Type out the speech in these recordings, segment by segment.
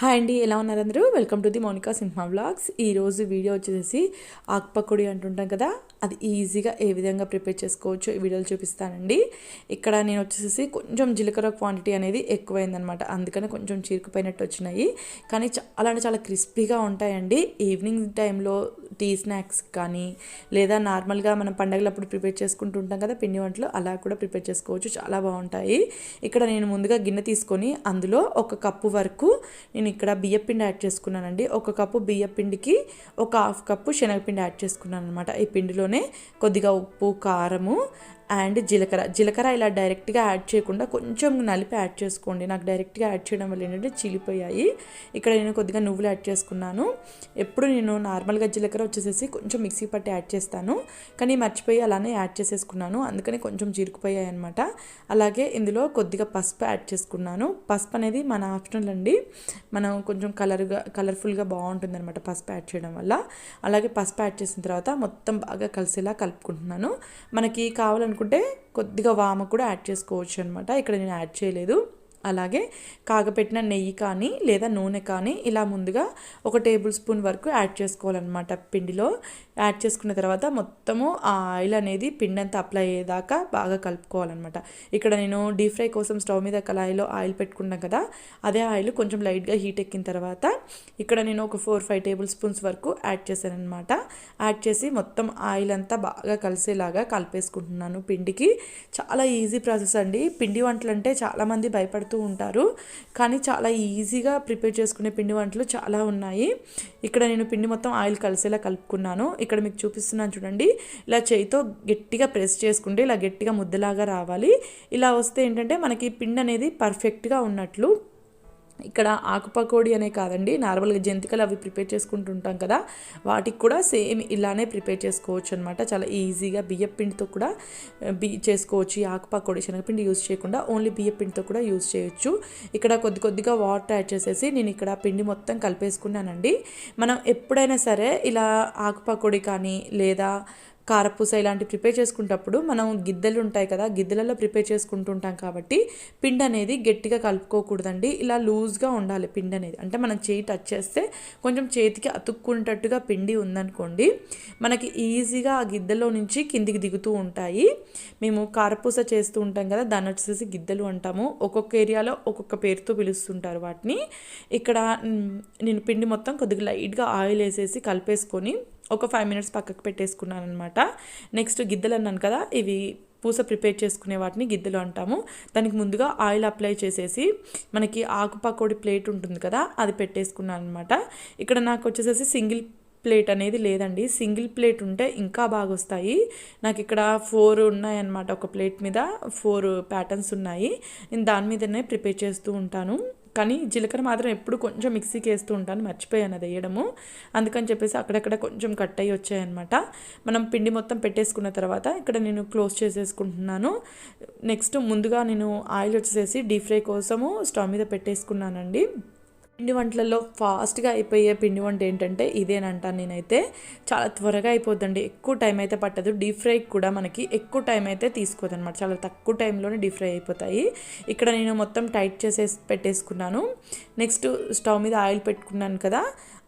Hi అండి ఎలా ఉన్నారు అందరూ? Welcome to the Monika Simha vlogs ఈరోజు వీడియో వచ్చేసి ఆకుపక్కుడి అంటుంటాం కదా అది ఈజీగా ఏ విధంగా ప్రిపేర్ చేసుకోవచ్చు ఈ వీడియోలు చూపిస్తానండి. ఇక్కడ నేను వచ్చేసి కొంచెం జీలకర్ర క్వాంటిటీ అనేది ఎక్కువైందనమాట. అందుకని కొంచెం చీరుకుపోయినట్టు వచ్చినాయి. కానీ చాలా అంటే చాలా క్రిస్పీగా ఉంటాయండి. ఈవినింగ్ టైంలో టీ స్నాక్స్ కానీ లేదా నార్మల్గా మనం పండగలప్పుడు ప్రిపేర్ చేసుకుంటూ ఉంటాం కదా పిండి వంటలు అలా కూడా ప్రిపేర్ చేసుకోవచ్చు. చాలా బాగుంటాయి. ఇక్కడ నేను ముందుగా గిన్నె తీసుకొని అందులో ఒక కప్పు వరకు నేను ఇక్కడ బియ్యపిండి యాడ్ చేసుకున్నానండి. ఒక కప్పు బియ్యపిండికి ఒక హాఫ్ కప్పు శనగపిండి యాడ్ చేసుకున్నాను అనమాట ఈ పిండిలోనే కొద్దిగా ఉప్పు కారము అండ్ జీలకర్ర. జీలకర్ర ఇలా డైరెక్ట్గా యాడ్ చేయకుండా కొంచెం నలిపి యాడ్ చేసుకోండి. నాకు డైరెక్ట్గా యాడ్ చేయడం వల్ల ఏంటంటే చిలిపోయాయి. ఇక్కడ నేను కొద్దిగా నువ్వులు యాడ్ చేసుకున్నాను. ఎప్పుడు నేను నార్మల్గా జీలకర్ర వచ్చేసేసి కొంచెం మిక్సీ పట్టి యాడ్ చేస్తాను. కానీ మర్చిపోయి అలానే యాడ్ చేసేసుకున్నాను. అందుకని కొంచెం చిరుకుపోయాయి అనమాట అలాగే ఇందులో కొద్దిగా పసుపు యాడ్ చేసుకున్నాను. పసుపు అనేది మన ఆప్షనల్ అండి. మనం కొంచెం కలర్గా కలర్ఫుల్గా బాగుంటుంది అనమాట పసుపు యాడ్ చేయడం వల్ల. అలాగే పసుపు యాడ్ చేసిన తర్వాత మొత్తం బాగా కలిసేలా కలుపుకుంటున్నాను. మనకి అనుకుంటే కొద్దిగా వామ కూడా యాడ్ చేసుకోవచ్చు అనమాట ఇక్కడ నేను యాడ్ చేయలేదు. అలాగే కాగపెట్టిన నెయ్యి కానీ లేదా నూనె కానీ ఇలా ముందుగా ఒక టేబుల్ స్పూన్ వరకు యాడ్ చేసుకోవాలన్నమాట పిండిలో. యాడ్ చేసుకున్న తర్వాత మొత్తము ఆ ఆయిల్ అనేది పిండి అంతా అప్లై అయ్యేదాకా బాగా కలుపుకోవాలన్నమాట. ఇక్కడ నేను డీప్ ఫ్రై కోసం స్టవ్ మీద కళాయిలో ఆయిల్ పెట్టుకున్నాను కదా అదే ఆయిల్ కొంచెం లైట్గా హీట్ ఎక్కిన తర్వాత ఇక్కడ నేను ఒక ఫోర్ ఫైవ్ టేబుల్ స్పూన్స్ వరకు యాడ్ చేశాను అనమాట యాడ్ చేసి మొత్తం ఆయిల్ అంతా బాగా కలిసేలాగా కలిపేసుకుంటున్నాను పిండికి. చాలా ఈజీ ప్రాసెస్ అండి. పిండి వంటలు అంటే చాలామంది మాట్లాడుతూ ఉంటారు. కానీ చాలా ఈజీగా ప్రిపేర్ చేసుకునే పిండి వంటలు చాలా ఉన్నాయి. ఇక్కడ నేను పిండి మొత్తం ఆయిల్ కలిసేలా కలుపుకున్నాను. ఇక్కడ మీకు చూపిస్తున్నాను చూడండి. ఇలా చేయితో గట్టిగా ప్రెస్ చేసుకుంటే ఇలా గట్టిగా ముద్దలాగా రావాలి. ఇలా వస్తే ఏంటంటే మనకి పిండి అనేది పర్ఫెక్ట్గా ఉన్నట్లు ఇక్కడ ఆకుపకోడి అనే కాదండి నార్మల్గా జంతికలు అవి ప్రిపేర్ చేసుకుంటుంటాం కదా వాటికి కూడా సేమ్ ఇలానే ప్రిపేర్ చేసుకోవచ్చు అనమాట చాలా ఈజీగా బియ్యపిండితో కూడా బి చేసుకోవచ్చు ఈ ఆకుపకోడి శనగపిండి యూజ్ చేయకుండా ఓన్లీ బియ్యపిండితో కూడా యూజ్ చేయొచ్చు. ఇక్కడ కొద్ది కొద్దిగా వాటర్ యాడ్ చేసేసి నేను ఇక్కడ పిండి మొత్తం కలిపేసుకున్నానండి. మనం ఎప్పుడైనా సరే ఇలా ఆకుపకోడి కానీ లేదా కారపూస ఇలాంటివి ప్రిపేర్ చేసుకునేటప్పుడు మనం గిద్దెలు ఉంటాయి కదా గిద్దెలలో ప్రిపేర్ చేసుకుంటుంటాం కాబట్టి పిండి అనేది గట్టిగా కలుపుకోకూడదండి. ఇలా లూజ్గా ఉండాలి పిండి అనేది. అంటే మనం చేయి టచ్ చేస్తే కొంచెం చేతికి అతుక్కుంటట్టుగా పిండి ఉందనుకోండి మనకి ఈజీగా ఆ గిద్దెలో నుంచి కిందికి దిగుతూ ఉంటాయి. మేము కారపూస చేస్తూ ఉంటాం కదా దాన్ని వచ్చేసి గిద్దెలు అంటాము. ఒక్కొక్క ఏరియాలో ఒక్కొక్క పేరుతో పిలుస్తుంటారు వాటిని. ఇక్కడ నేను పిండి మొత్తం కొద్దిగా లైట్గా ఆయిల్ వేసేసి కలిపేసుకొని ఒక ఫైవ్ మినిట్స్ పక్కకు పెట్టేసుకున్నాను అనమాట నెక్స్ట్ గిద్దెలు అన్నాను కదా ఇవి పూస ప్రిపేర్ చేసుకునే వాటిని గిద్దెలు అంటాము. దానికి ముందుగా ఆయిల్ అప్లై చేసేసి మనకి ఆకుపకోడి ప్లేట్ ఉంటుంది కదా అది పెట్టేసుకున్నాను అనమాట ఇక్కడ నాకు వచ్చేసేసి సింగిల్ ప్లేట్ అనేది లేదండి. సింగిల్ ప్లేట్ ఉంటే ఇంకా బాగా వస్తాయి నాకు ఇక్కడ ఫోర్ ఉన్నాయన్నమాట ఒక ప్లేట్ మీద ఫోర్ ప్యాటర్న్స్ ఉన్నాయి. నేను దాని మీదనే ప్రిపేర్ చేస్తూ ఉంటాను. కానీ జీలకర్ర మాత్రం ఎప్పుడు కొంచెం మిక్సీకి వేస్తూ ఉంటాను మర్చిపోయాను అది వేయడము. అందుకని చెప్పేసి అక్కడక్కడ కొంచెం కట్ అయ్యి వచ్చాయన్నమాట. మనం పిండి మొత్తం పెట్టేసుకున్న తర్వాత ఇక్కడ నేను క్లోజ్ చేసేసుకుంటున్నాను. నెక్స్ట్ ముందుగా నేను ఆయిల్ వచ్చేసి డీప్ ఫ్రై కోసము స్టవ్ మీద పెట్టేసుకున్నానండి. పిండి వంటలలో ఫాస్ట్గా అయిపోయే పిండి వంట ఏంటంటే ఇదేనంటాను నేనైతే. చాలా త్వరగా అయిపోద్దండి. ఎక్కువ టైం అయితే పట్టదు. డీప్ ఫ్రైకి కూడా మనకి ఎక్కువ టైం అయితే తీసుకోదన్నమాట. చాలా తక్కువ టైంలోనే డీప్ ఫ్రై అయిపోతాయి. ఇక్కడ నేను మొత్తం టైట్ చేసేసి పెట్టేసుకున్నాను. నెక్స్ట్ స్టవ్ మీద ఆయిల్ పెట్టుకున్నాను కదా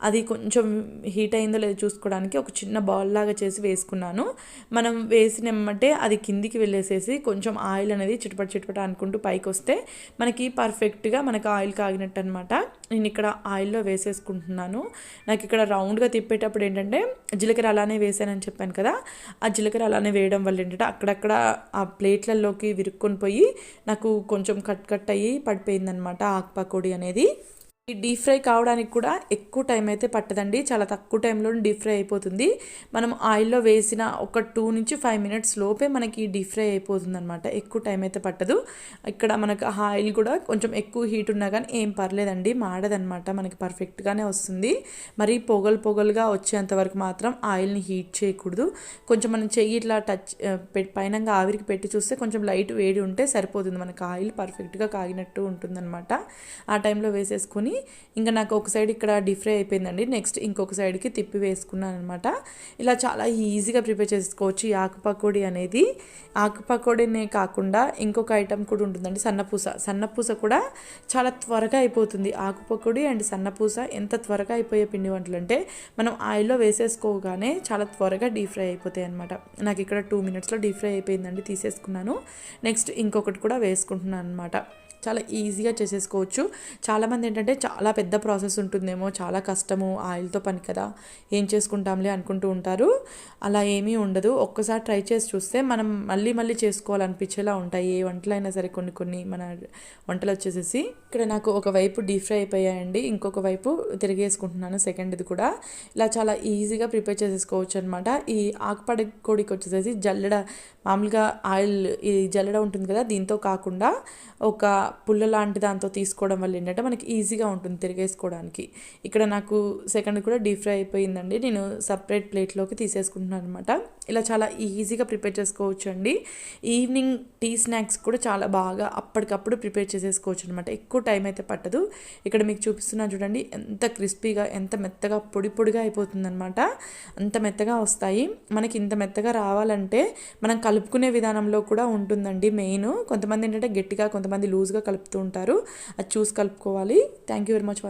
అది కొంచెం హీట్ అయిందో లేదో చూసుకోవడానికి ఒక చిన్న బాల్ లాగా చేసి వేసుకున్నాను. మనం వేసినమ్మంటే అది కిందికి వెళ్ళేసేసి కొంచెం ఆయిల్ అనేది చిటపట చిటపట అనుకుంటూ పైకి వస్తే మనకి పర్ఫెక్ట్గా మనకి ఆయిల్ కాగినట్టు అనమాట నేను ఇక్కడ ఆయిల్లో వేసేసుకుంటున్నాను. నాకు ఇక్కడ రౌండ్గా తిప్పేటప్పుడు ఏంటంటే జీలకర్ర అలానే వేసానని చెప్పాను కదా ఆ జీలకర్ర అలానే వేయడం వల్ల ఏంటంటే అక్కడక్కడ ఆ ప్లేట్లలోకి విరుక్కొని పోయి నాకు కొంచెం కట్ కట్ అయ్యి పడిపోయిందనమాట ఆకు పకోడీ అనేది. ఈ డీప్ ఫ్రై కావడానికి కూడా ఎక్కువ టైం అయితే పట్టదండి. చాలా తక్కువ టైంలో డీప్ ఫ్రై అయిపోతుంది. మనం ఆయిల్లో వేసిన ఒక టూ నుంచి ఫైవ్ మినిట్స్ లోపే మనకి డీప్ ఫ్రై అయిపోతుంది అనమాట ఎక్కువ టైం అయితే పట్టదు. ఇక్కడ మనకు ఆయిల్ కూడా కొంచెం ఎక్కువ హీట్ ఉన్నా కానీ ఏం పర్లేదండి. మాడదనమాట మనకి పర్ఫెక్ట్గానే వస్తుంది. మరి పొగలు పొగలుగా వచ్చేంత వరకు మాత్రం ఆయిల్ని హీట్ చేయకూడదు. కొంచెం మనం చెయ్యి ఇట్లా టచ్ పైన ఆవిరికి పెట్టి చూస్తే కొంచెం లైట్ వేడి ఉంటే సరిపోతుంది. మనకి ఆయిల్ పర్ఫెక్ట్గా కాగినట్టు ఉంటుందన్నమాట. ఆ టైంలో వేసేసుకొని వేసుకొని ఇంకా నాకు ఒక సైడ్ ఇక్కడ డీప్ ఫ్రై అయిపోయిందండి. నెక్స్ట్ ఇంకొక సైడ్కి తిప్పి వేసుకున్నాను అనమాట ఇలా చాలా ఈజీగా ప్రిపేర్ చేసుకోవచ్చు ఈ ఆకు పకోడీ అనేది. ఆకు పకోడీనే కాకుండా ఇంకొక ఐటమ్ కూడా ఉంటుందండి సన్నపూస సన్నపూస కూడా చాలా త్వరగా అయిపోతుంది. ఆకు పకోడీ అండ్ సన్నపూస ఎంత త్వరగా అయిపోయే పిండి వంటలు అంటే మనం ఆయిల్లో వేసేసుకోగానే చాలా త్వరగా డీప్ ఫ్రై అయిపోతాయి అనమాట నాకు ఇక్కడ టూ మినిట్స్లో డీప్ ఫ్రై అయిపోయిందండి తీసేసుకున్నాను. నెక్స్ట్ ఇంకొకటి కూడా వేసుకుంటున్నాను అనమాట చాలా ఈజీగా చేసేసుకోవచ్చు. చాలామంది ఏంటంటే చాలా పెద్ద ప్రాసెస్ ఉంటుందేమో చాలా కష్టము ఆయిల్తో పని కదా ఏం చేసుకుంటాంలే అనుకుంటూ ఉంటారు. అలా ఏమీ ఉండదు. ఒక్కసారి ట్రై చేసి చూస్తే మనం మళ్ళీ మళ్ళీ చేసుకోవాలనిపించేలా ఉంటాయి. ఏ వంటలైనా సరే కొన్ని కొన్ని మన వంటలు వచ్చేసేసి. ఇక్కడ నాకు ఒకవైపు డీప్ ఫ్రై అయిపోయాయండి. ఇంకొక వైపు తిరిగేసుకుంటున్నాను. సెకండ్ది కూడా. ఇలా చాలా ఈజీగా ప్రిపేర్ చేసేసుకోవచ్చు అనమాట ఈ ఆకుపడి కోడికి వచ్చేసేసి జల్లెడ మామూలుగా ఆయిల్ ఈ జల్లెడ ఉంటుంది కదా దీంతో కాకుండా ఒక పుల్ల లాంటి దాంతో తీసుకోవడం వల్ల ఏంటంటే మనకి ఈజీగా ఉంటుంది తిరిగేసుకోవడానికి. ఇక్కడ నాకు సెకండ్ కూడా డీప్ ఫ్రై అయిపోయిందండి. నేను సపరేట్ ప్లేట్లోకి తీసేసుకుంటున్నాను అనమాట ఇలా చాలా ఈజీగా ప్రిపేర్ చేసుకోవచ్చు అండి ఈవినింగ్ టీ స్నాక్స్ కూడా చాలా బాగా అప్పటికప్పుడు ప్రిపేర్ చేసేసుకోవచ్చు అనమాట ఎక్కువ టైం అయితే పట్టదు. ఇక్కడ మీకు చూపిస్తున్నాను చూడండి ఎంత క్రిస్పీగా ఎంత మెత్తగా పొడి పొడిగా అయిపోతుందనమాట అంత మెత్తగా వస్తాయి. మనకి ఇంత మెత్తగా రావాలంటే మనం కలుపుకునే విధానంలో కూడా ఉంటుందండి మెయిన్. కొంతమంది ఏంటంటే గట్టిగా కొంతమంది లూజ్గా కలుపుతూ ఉంటారు. అది చూసి కలుపుకోవాలి. Thank you very much watching